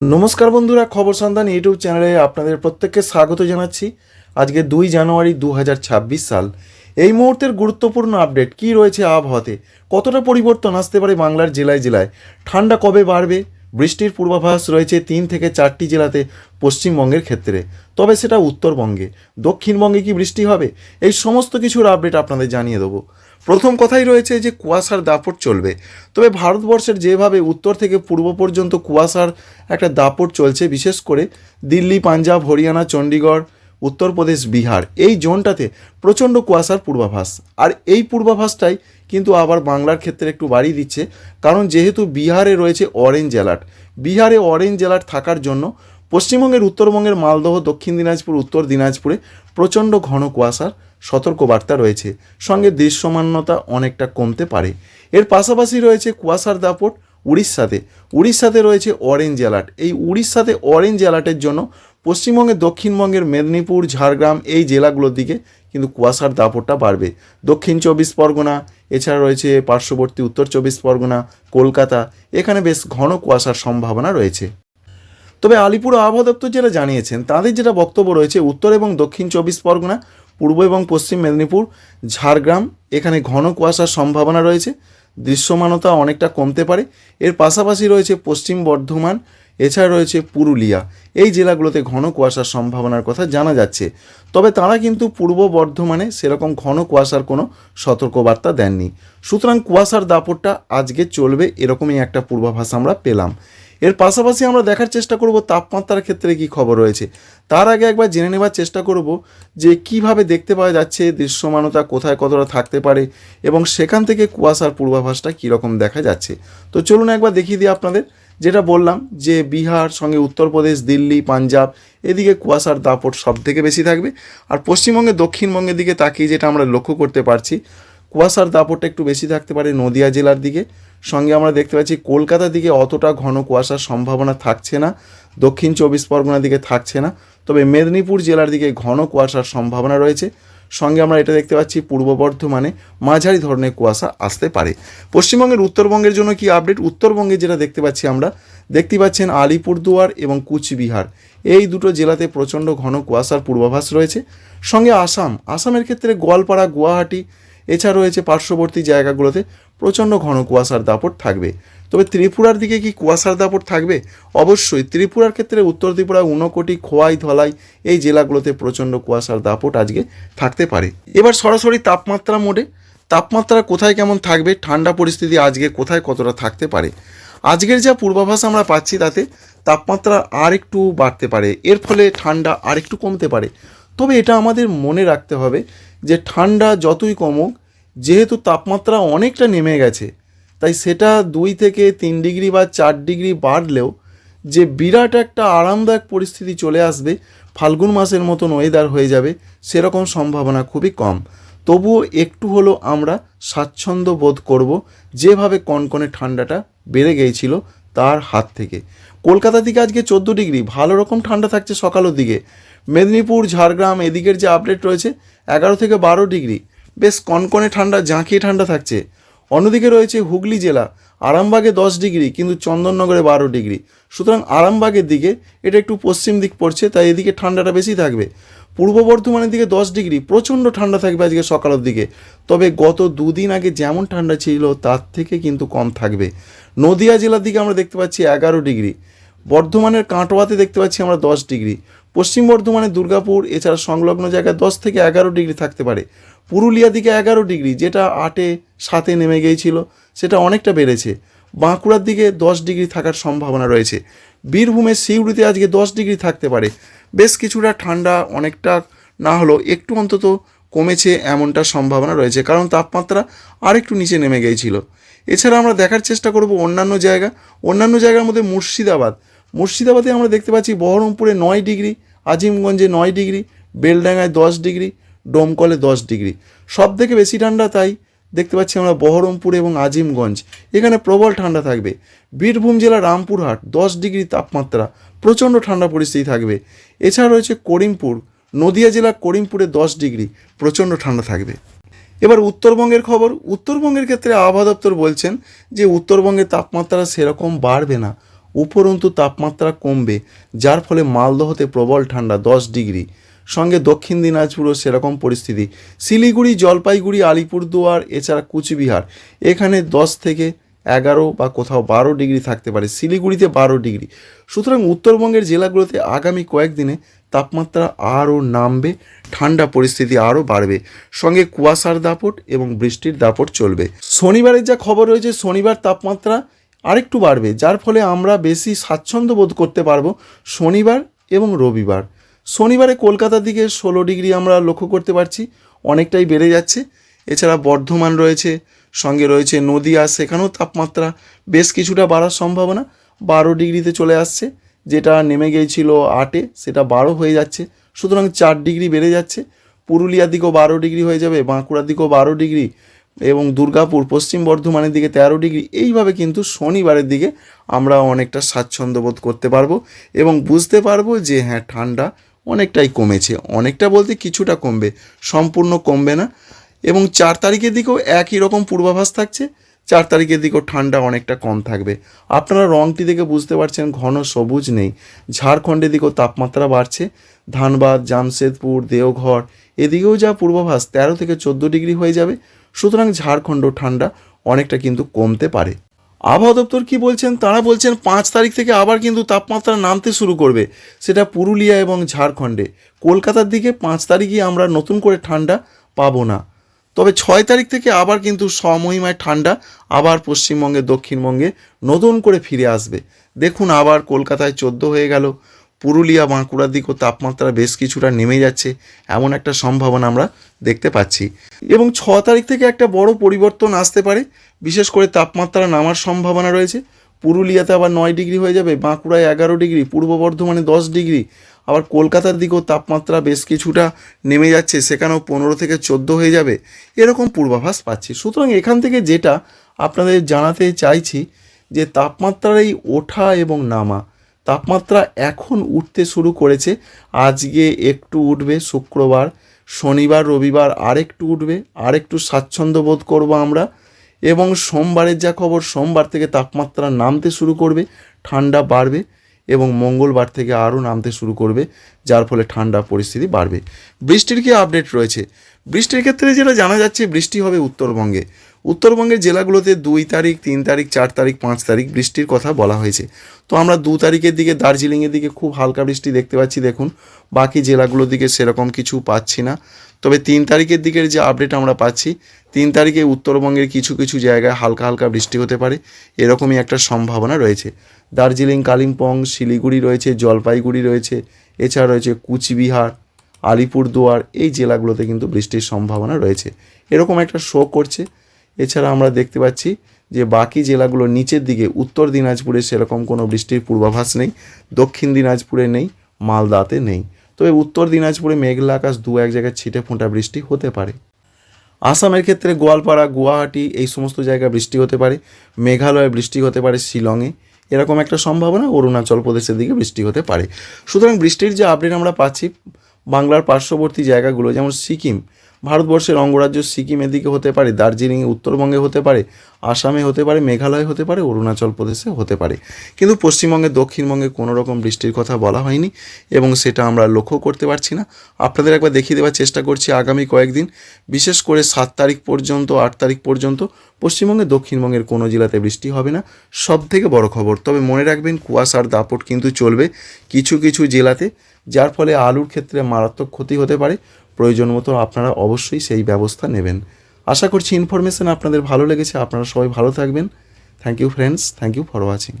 নমস্কার বন্ধুরা, খবর সন্ধান ইউটিউব চ্যানেলে আপনাদের প্রত্যেককে স্বাগত জানাচ্ছি। আজকে দুই জানুয়ারি দু হাজার ছাব্বিশ সাল। এই মুহূর্তের গুরুত্বপূর্ণ আপডেট, কি রয়েছে আবহাওয়াতে? কতটা পরিবর্তন আসতে পারে বাংলার জেলায় জেলায়? ঠান্ডা কবে বাড়বে? বৃষ্টির পূর্বাভাস রয়েছে তিন থেকে চারটি জেলাতে পশ্চিমবঙ্গের ক্ষেত্রে। তবে সেটা উত্তরবঙ্গে। দক্ষিণবঙ্গে কি বৃষ্টি হবে? এই সমস্ত কিছুর আপডেট আপনাদের জানিয়ে দেবো। প্রথম কথাই রয়েছে যে কুয়াশার দাপট চলবে। তবে ভারতবর্ষের যেভাবে উত্তর থেকে পূর্ব পর্যন্ত কুয়াশার একটা দাপট চলছে, বিশেষ করে দিল্লি, পাঞ্জাব, হরিয়ানা চণ্ডীগড় উত্তরপ্রদেশ, বিহার, এই জোনটাতে প্রচণ্ড কুয়াশার পূর্বাভাস। আর এই পূর্বাভাসটাই কিন্তু আবার বাংলার ক্ষেত্রে একটু বাড়িয়ে দিচ্ছে, কারণ যেহেতু বিহারে রয়েছে অরেঞ্জ অ্যালার্ট বিহারে অরেঞ্জ অ্যালার্ট থাকার জন্য পশ্চিমবঙ্গের উত্তরবঙ্গের মালদহ, দক্ষিণ দিনাজপুর, উত্তর দিনাজপুরে প্রচণ্ড ঘন কুয়াশার সতর্কবার্তা রয়েছে। সঙ্গে দৃশ্যমান্যতা অনেকটা কমতে পারে। এর পাশাপাশি রয়েছে কুয়াশার দাপট উড়িষ্যাতে। উড়িষ্যাতে রয়েছে অরেঞ্জ অ্যালার্ট এই উড়িষ্যাতে অরেঞ্জ অ্যালার্টের জন্য পশ্চিমবঙ্গের দক্ষিণবঙ্গের মেদিনীপুর, ঝাড়গ্রাম এই জেলাগুলোর দিকে কিন্তু কুয়াশার দাপটটা বাড়বে। দক্ষিণ চব্বিশ পরগনা, এছাড়া রয়েছে পার্শ্ববর্তী উত্তর চব্বিশ পরগনা, কলকাতা। এখানে বেশ ঘন কুয়াশার সম্ভাবনা রয়েছে। তবে আলিপুর আবহাওয়া দপ্তর যেটা জানিয়েছেন, তাদের যেটা বক্তব্য রয়েছে, উত্তর এবং দক্ষিণ চব্বিশ পরগনা, পূর্ব এবং পশ্চিম মেদিনীপুর, ঝাড়গ্রাম, এখানে ঘন কুয়াশার সম্ভাবনা রয়েছে। দৃশ্যমানতা অনেকটা কমতে পারে। এর পাশাপাশি রয়েছে পশ্চিম বর্ধমান, এছাড়া রয়েছে পুরুলিয়া। এই জেলাগুলোতে ঘন কুয়াশার সম্ভাবনার কথা জানা যাচ্ছে। তবে তারা কিন্তু পূর্ব বর্ধমানে সেরকম ঘন কুয়াশার কোনো সতর্কবার্তা দেননি। সুতরাং কুয়াশার দাপটটা আজকে চলবে, এরকমই একটা পূর্বাভাস আমরা পেলাম। এর পাশাপাশি আমরা দেখার চেষ্টা করব তাপমাত্রার ক্ষেত্রে কি খবর রয়েছে। তার আগে একবার জেনে নেবার চেষ্টা করব যে কীভাবে দেখতে পাওয়া যাচ্ছে দৃশ্যমানতা কোথায় কতটা থাকতে পারে এবং সেখান থেকে কুয়াশার পূর্বাভাসটা কীরকম দেখা যাচ্ছে। তো চলুন একবার দেখিয়ে দিই আপনাদের। যেটা বললাম যে বিহার, সঙ্গে উত্তরপ্রদেশ, দিল্লি, পাঞ্জাব, এদিকে কুয়াশার দাপট সব থেকে বেশি থাকবে। আর পশ্চিমবঙ্গে, দক্ষিণবঙ্গের দিকে তাকিয়ে যেটা আমরা লক্ষ্য করতে পারছি, কুয়াশার দাপটটা একটু বেশি থাকতে পারে নদিয়া জেলার দিকে। সঙ্গে আমরা দেখতে পাচ্ছি, কলকাতার দিকে অতটা ঘন কুয়াশার সম্ভাবনা থাকছে না। দক্ষিণ চব্বিশ পরগনার দিকে থাকছে না। তবে মেদিনীপুর জেলার দিকে ঘন কুয়াশার সম্ভাবনা রয়েছে। সঙ্গে আমরা এটা দেখতে পাচ্ছি, পূর্ব বর্ধমানে মাঝারি ধরনের কুয়াশা আসতে পারে। পশ্চিমবঙ্গের উত্তরবঙ্গের জন্য কি আপডেট? উত্তরবঙ্গে যেটা দেখতে পাচ্ছি আমরা দেখতে পাচ্ছেন আলিপুরদুয়ার এবং কুচবিহার। এই দুটো জেলাতে প্রচণ্ড ঘন কুয়াশার পূর্বাভাস রয়েছে। সঙ্গে আসাম, আসামের ক্ষেত্রে গোয়ালপাড়া, গুয়াহাটি, এছাড়া রয়েছে পার্শ্ববর্তী জায়গাগুলোতে প্রচণ্ড ঘন কুয়াশার দাপট থাকবে। তবে ত্রিপুরার দিকে কি কুয়াশার দাপট থাকবে? অবশ্যই ত্রিপুরার ক্ষেত্রে উত্তর ত্রিপুরা ঊনকোটি খোয়াই, ধলাই এই জেলাগুলোতে প্রচণ্ড কুয়াশার দাপট আজকে থাকতে পারে। এবার সরাসরি তাপমাত্রা মোডে। তাপমাত্রা কোথায় কেমন থাকবে? ঠান্ডা পরিস্থিতি আজকে কোথায় কতটা থাকতে পারে? আজকের যা পূর্বাভাস আমরা পাচ্ছি তাতে তাপমাত্রা আর একটু বাড়তে পারে। এর ফলে ঠান্ডা আর একটু কমতে পারে। তবে এটা আমাদের মনে রাখতে হবে যে ঠান্ডা যতই কমুক যেহেতু তাপমাত্রা অনেকটা নেমে গেছে, তাই সেটা দুই থেকে তিন ডিগ্রি বা চার ডিগ্রি বাড়লেও যে বিরাট একটা আরামদায়ক পরিস্থিতি চলে আসবে, ফাল্গুন মাসের মতন ওয়েদার হয়ে যাবে, সেরকম সম্ভাবনা খুবই কম। তবুও একটু হলেও আমরা স্বাচ্ছন্দ্য বোধ করব, যেভাবে কনকনে ঠান্ডাটা বেড়ে গিয়েছিল তার হাত থেকে। কলকাতা দিকে আজকে চোদ্দ ডিগ্রি, ভালো রকম ঠান্ডা থাকছে সকালের দিকে। মেদিনীপুর, ঝাড়গ্রাম এদিকের যে আপডেট রয়েছে, এগারো থেকে বারো ডিগ্রি। বেশ কনকনে ঠান্ডা, জাঁকিয়ে ঠান্ডা থাকছে। অন্যদিকে রয়েছে হুগলি জেলা, আরামবাগে দশ ডিগ্রি, কিন্তু চন্দননগরে বারো ডিগ্রি। সুতরাং আরামবাগের দিকে এটা একটু পশ্চিম দিক পড়ছে, তাই এদিকে ঠান্ডাটা বেশি থাকবে। পূর্ব বর্ধমানের দিকে দশ ডিগ্রি, প্রচণ্ড ঠান্ডা থাকবে আজকে সকালের দিকে। তবে গত দুদিন আগে যেমন ঠান্ডা ছিল, তার থেকে কিন্তু কম থাকবে। নদিয়া জেলার দিকে আমরা দেখতে পাচ্ছি এগারো ডিগ্রি। বর্ধমানের কাটোয়াতে দেখতে পাচ্ছি আমরা দশ ডিগ্রি। পশ্চিম বর্ধমানে দুর্গাপুর, এছাড়া সংলগ্ন জায়গায় দশ থেকে এগারো ডিগ্রি থাকতে পারে। পুরুলিয়া দিকে এগারো ডিগ্রি, যেটা আটে সাতে নেমে গিয়েছিল, সেটা অনেকটা বেড়েছে। বাঁকুড়ার দিকে দশ ডিগ্রি থাকার সম্ভাবনা রয়েছে। বীরভূমের সিউড়িতে আজকে দশ ডিগ্রি থাকতে পারে। বেশ কিছুটা ঠান্ডা অনেকটা না হলেও একটু অন্তত কমেছে এমনটা সম্ভাবনা রয়েছে, কারণ তাপমাত্রা আরেকটু নিচে নেমে গিয়েছিল। এছাড়া আমরা দেখার চেষ্টা করব অন্যান্য জায়গা। অন্যান্য জায়গার মধ্যে মুর্শিদাবাদ। মুর্শিদাবাদে আমরা দেখতে পাচ্ছি বহরমপুরে নয় ডিগ্রি, আজিমগঞ্জে নয় ডিগ্রি, বেলডাঙ্গায় দশ ডিগ্রি, ডোমকলে দশ ডিগ্রি। সব থেকে বেশি ঠান্ডা তাই দেখতে পাচ্ছি আমরা বহরমপুর এবং আজিমগঞ্জ। এখানে প্রবল ঠান্ডা থাকবে। বীরভূম জেলা রামপুরহাট, দশ ডিগ্রি তাপমাত্রা, প্রচণ্ড ঠান্ডা পরিস্থিতি থাকবে। এছাড়া রয়েছে করিমপুর, নদিয়া জেলা করিমপুরে দশ ডিগ্রি, প্রচণ্ড ঠান্ডা থাকবে। এবার উত্তরবঙ্গের খবর। উত্তরবঙ্গের ক্ষেত্রে আবহাওয়া দপ্তর বলছেন যে উত্তরবঙ্গের তাপমাত্রা সেরকম বাড়বে না। উপরন্তু তাপমাত্রা কমবে, যার ফলে মালদহতে প্রবল ঠান্ডা, দশ ডিগ্রি। সঙ্গে দক্ষিণ দিনাজপুরও সেরকম পরিস্থিতি। শিলিগুড়ি, জলপাইগুড়ি, আলিপুরদুয়ার, এছাড়া কুচবিহার, এখানে দশ থেকে এগারো বা কোথাও বারো ডিগ্রি থাকতে পারে। শিলিগুড়িতে বারো ডিগ্রি। সুতরাং উত্তরবঙ্গের জেলাগুলোতে আগামী কয়েকদিনে তাপমাত্রা আরও নামবে, ঠান্ডা পরিস্থিতি আরও বাড়বে। সঙ্গে কুয়াশার দাপট এবং বৃষ্টির দাপট চলবে। শনিবারের যা খবর রয়েছে, শনিবার তাপমাত্রা আরেকটু বাড়বে, যার ফলে আমরা বেশি স্বাচ্ছন্দ্য বোধ করতে পারব শনিবার এবং রবিবার। শনিবারে কলকাতার দিকে ষোলো ডিগ্রি আমরা লক্ষ্য করতে পারছি, অনেকটাই বেড়ে যাচ্ছে। এছাড়া বর্ধমান রয়েছে, সঙ্গে রয়েছে নদিয়া, সেখানেও তাপমাত্রা বেশ কিছুটা বাড়ার সম্ভাবনা। বারো ডিগ্রিতে চলে আসছে, যেটা নেমে গিয়েছিল আটে, সেটা বারো হয়ে যাচ্ছে। সুতরাং চার ডিগ্রি বেড়ে যাচ্ছে। পুরুলিয়ার দিকেও বারো ডিগ্রি হয়ে যাবে, বাঁকুড়ার দিকেও বারো ডিগ্রি। এবং দুর্গাপুর পশ্চিম বর্ধমানের দিকে তেরো ডিগ্রি, এইভাবে কিন্তু শনিবারের দিকে আমরা অনেকটা স্বাচ্ছন্দ্য বোধ করতে পারব এবং বুঝতে পারব যে হ্যাঁ ঠান্ডা অনেকটাই কমেছে। অনেকটা বলতে কিছুটা কমবে, সম্পূর্ণ কমবে না এবং চার তারিখের দিকেও একই রকম পূর্বাভাস থাকছে। চার তারিখের দিকেও ঠান্ডা অনেকটা কম থাকবে। আপনারা রংটি দেখে বুঝতে পারছেন, ঘন সবুজ নেই। ঝাড়খণ্ডের দিকেও তাপমাত্রা বাড়ছে। ধানবাদ, জামশেদপুর, দেওঘর এদিকেও যা পূর্বাভাস, তেরো থেকে চোদ্দ ডিগ্রি হয়ে যাবে। সুতরাং ঝাড়খণ্ড ঠান্ডা অনেকটা কিন্তু কমতে পারে। আবহাওয়া দপ্তর কি বলছেন? তারা বলছেন পাঁচ তারিখ থেকে আবার কিন্তু তাপমাত্রা নামতে শুরু করবে। সেটা পুরুলিয়া এবং ঝাড়খণ্ডে। কলকাতার দিকে পাঁচ তারিখই আমরা নতুন করে ঠান্ডা পাবো না। তবে ছয় তারিখ থেকে আবার কিন্তু সমহিমায় ঠান্ডা আবার পশ্চিমবঙ্গে, দক্ষিণবঙ্গে নতুন করে ফিরে আসবে। দেখুন আবার কলকাতায় চোদ্দ হয়ে গেল। পুরুলিয়া, বাঁকুড়ার দিকেও তাপমাত্রা বেশ কিছুটা নেমে যাচ্ছে, এমন একটা সম্ভাবনা আমরা দেখতে পাচ্ছি। এবং ছ তারিখ থেকে একটা বড় পরিবর্তন আসতে পারে, বিশেষ করে তাপমাত্রা নামার সম্ভাবনা রয়েছে। পুরুলিয়াতে আবার নয় ডিগ্রি হয়ে যাবে, বাঁকুড়ায় এগারো ডিগ্রি, পূর্ব বর্ধমানে দশ ডিগ্রি। আবার কলকাতার দিকেও তাপমাত্রা বেশ কিছুটা নেমে যাচ্ছে, সেখানেও পনেরো থেকে চোদ্দ হয়ে যাবে। এরকম পূর্বাভাস পাচ্ছি। সুতরাং এখান থেকে যেটা আপনাদের জানাতে চাইছি, যে তাপমাত্রার এই ওঠা এবং নামা তাপমাত্রা এখন উঠতে শুরু করেছে। আজকে একটু উঠবে শুক্রবার। শনিবার, রবিবার আরেকটু উঠবে। আরেকটু স্বাচ্ছন্দ্য বোধ করব আমরা। এবং সোমবারের যা খবর, সোমবার থেকে তাপমাত্রা নামতে শুরু করবে, ঠান্ডা বাড়বে এবং মঙ্গলবার থেকে আরও নামতে শুরু করবে, যার ফলে ঠান্ডা পরিস্থিতি বাড়বে। বৃষ্টির কি আপডেট রয়েছে? বৃষ্টির ক্ষেত্রে যেটা জানা যাচ্ছে, বৃষ্টি হবে উত্তরবঙ্গে। উত্তরবঙ্গের জেলাগুলোতে দুই তারিখ, তিন তারিখ, চার তারিখ, পাঁচ তারিখ বৃষ্টির কথা বলা হয়েছে। তো আমরা দু তারিখের দিকে দার্জিলিংয়ের দিকে খুব হালকা বৃষ্টি দেখতে পাচ্ছি, দেখুন। বাকি জেলাগুলোর দিকে সেরকম কিছু পাচ্ছি না। তবে তিন তারিখের দিকের যে আপডেট আমরা পাচ্ছি, তিন তারিখে উত্তরবঙ্গের কিছু কিছু জায়গায় হালকা হালকা বৃষ্টি হতে পারে। এরকমই একটা সম্ভাবনা রয়েছে। দার্জিলিং, কালিম্পং, শিলিগুড়ি রয়েছে, জলপাইগুড়ি রয়েছে, এছাড়া রয়েছে কুচবিহার, আলিপুরদুয়ার, এই জেলাগুলোতে কিন্তু বৃষ্টির সম্ভাবনা রয়েছে। এরকম একটা শো করছে। এছাড়া আমরা দেখতে পাচ্ছি যে বাকি জেলাগুলো নিচের দিকে, উত্তর দিনাজপুরে সেরকম কোনো বৃষ্টির পূর্বাভাস নেই, দক্ষিণ দিনাজপুরে নেই, মালদাতে নেই। তবে উত্তর দিনাজপুরে মেঘলা আকাশ দু এক জায়গায় ছিটে ফোঁটা বৃষ্টি হতে পারে। আসামের ক্ষেত্রে গোয়ালপাড়া, গুয়াহাটি এই সমস্ত জায়গায় বৃষ্টি হতে পারে, মেঘালয়ে বৃষ্টি হতে পারে, শিলংয়ে। এরকম একটা সম্ভাবনা অরুণাচল প্রদেশের দিকে বৃষ্টি হতে পারে। সুতরাং বৃষ্টির যে আপডেট আমরা পাচ্ছি, বাংলার পার্শ্ববর্তী জায়গাগুলো যেমন সিকিম ভারতবর্ষের অঙ্গরাজ্য সিকিমের দিকে হতে পারে দার্জিলিংয়ে উত্তরবঙ্গে হতে পারে, আসামে হতে পারে, মেঘালয় হতে পারে, অরুণাচল প্রদেশে হতে পারে। কিন্তু পশ্চিমবঙ্গে, দক্ষিণবঙ্গে কোনো রকম বৃষ্টির কথা বলা হয়নি এবং সেটা আমরা লক্ষ্য করতে পারছি না। আপনাদের একবার দেখিয়ে দেওয়ার চেষ্টা করছি আগামী কয়েকদিন, বিশেষ করে সাত তারিখ পর্যন্ত, আট তারিখ পর্যন্ত পশ্চিমবঙ্গে, দক্ষিণবঙ্গের কোনো জেলাতে বৃষ্টি হবে না। সব থেকে বড় খবর, তবে মনে রাখবেন কুয়াশার দাপট কিন্তু চলবে কিছু কিছু জেলাতে, যার ফলে আলুর ক্ষেত্রে মারাত্মক ক্ষতি হতে পারে। প্রয়োজন মতো আপনারা অবশ্যই সেই ব্যবস্থা নেবেন। আশা করছি ইনফরমেশান আপনাদের ভালো লেগেছে। আপনারা সবাই ভালো থাকবেন। Thank you friends thank you for watching